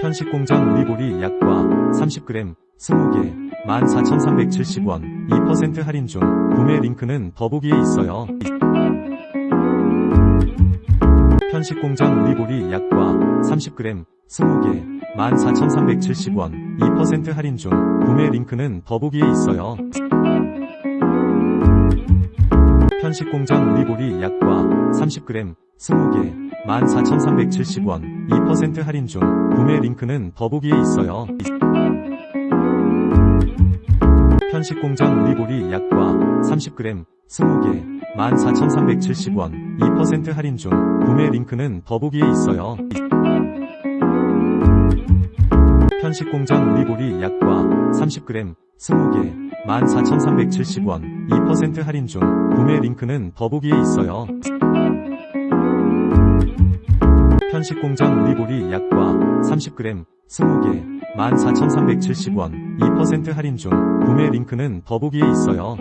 편식공장 우리보리 약과 30g 20개 14,370원 2% 할인 중 구매 링크는 더보기에 있어요. 편식공장 우리보리 약과 30g 20개 14,370원 2% 할인 중 구매 링크는 더보기에 있어요. 편식공장 우리보리 약과 30g 20개 14,370원 2% 할인 중 구매 링크는 더보기에 있어요. 편식공장 우리보리 약과 30g 20개 14,370원 2% 할인 중 구매 링크는 더보기에 있어요. 편식공장 우리보리 약과 30g 20개 14,370원 2% 할인 중 구매 링크는 더보기에 있어요. 편식공장 우리보리 약과 30g 20개 14,370원 2% 할인 중 구매 링크는 더보기에 있어요.